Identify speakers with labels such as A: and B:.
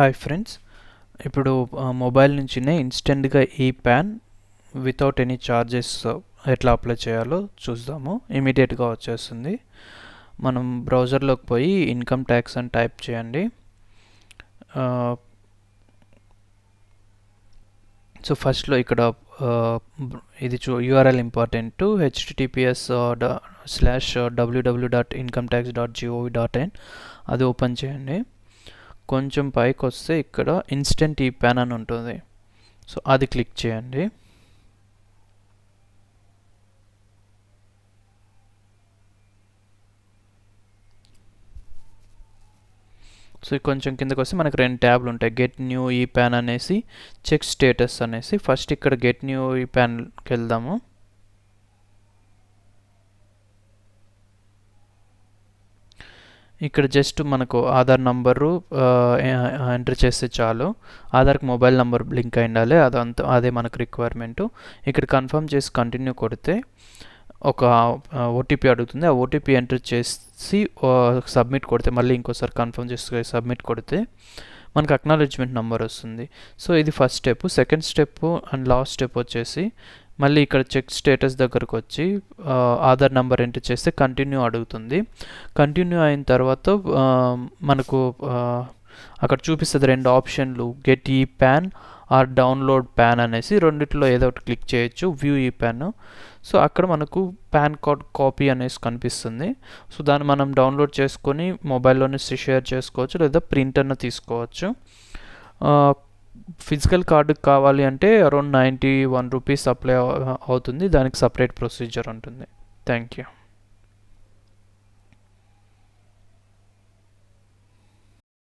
A: Hi friends. ఇప్పుడు mobile నుంచినే ఇన్స్టెంట్గా ఈ ప్యాన్ వితౌట్ ఎనీ ఛార్జెస్ ఎట్లా అప్లై చేయాలో చూద్దాము. ఇమీడియట్గా వచ్చేస్తుంది. మనం బ్రౌజర్లోకి పోయి ఇన్కమ్ ట్యాక్స్ అని టైప్ చేయండి. సో ఫస్ట్లో ఇక్కడ ఇది చూ URL important HTTPS slash WW dot income tax dot GOV dot in. అది ఓపెన్ చేయండి. కొంచెం పైకి వస్తే ఇక్కడ ఇన్స్టెంట్ ఈ ప్యాన్ అని ఉంటుంది. సో అది క్లిక్ చేయండి. సో కొంచెం కిందకు వస్తే మనకి రెండు ట్యాబ్లు ఉంటాయి. గెట్ న్యూ ఈ ప్యాన్ అనేసి చెక్ స్టేటస్ అనేసి. ఫస్ట్ ఇక్కడ గెట్ న్యూ ఈ ప్యాన్కి వెళ్దాము ఇక్కడ జస్ట్ మనకు ఆధార్ నంబరు ఎంటర్ చేస్తే చాలు. ఆధార్కి మొబైల్ నెంబర్ లింక్ అయి ఉండాలి అదంతా అదే మనకు రిక్వైర్మెంట్ ఇక్కడ కన్ఫర్మ్ చేసి కంటిన్యూ కొడితే ఒక ఓటీపీ అడుగుతుంది. ఆ ఓటీపీ ఎంటర్ చేసి సబ్మిట్ కొడితే మళ్ళీ ఇంకోసారి కన్ఫర్మ్ చేసి సబ్మిట్ కొడితే మనకు అక్నాలెడ్జ్మెంట్ నెంబర్ వస్తుంది. సో ఇది first step second step and last step వచ్చేసి మళ్ళీ ఇక్కడ చెక్ స్టేటస్ దగ్గరకు వచ్చి ఆధార్ నెంబర్ ఎంటర్ చేస్తే కంటిన్యూ అడుగుతుంది. కంటిన్యూ అయిన తర్వాత మనకు అక్కడ చూపిస్తుంది రెండు ఆప్షన్లు గెట్ ఈ ప్యాన్ ఆర్ డౌన్లోడ్ ప్యాన్ అనేసి రెండిట్లో ఏదో ఒకటి క్లిక్ చేయొచ్చు వ్యూ ఈ ప్యాన్ సో అక్కడ మనకు పాన్ కార్డ్ కాపీ అనేసి కనిపిస్తుంది. సో దాన్ని మనం డౌన్లోడ్ చేసుకొని మొబైల్లోనే షేర్ చేసుకోవచ్చు లేదా ప్రింట్ అన్న తీసుకోవచ్చు ఫిజికల్ కార్డు కావాలి అంటే around ninety one rupees apply అవుతుంది. దానికి సపరేట్ ప్రొసీజర్ ఉంటుంది. Thank you.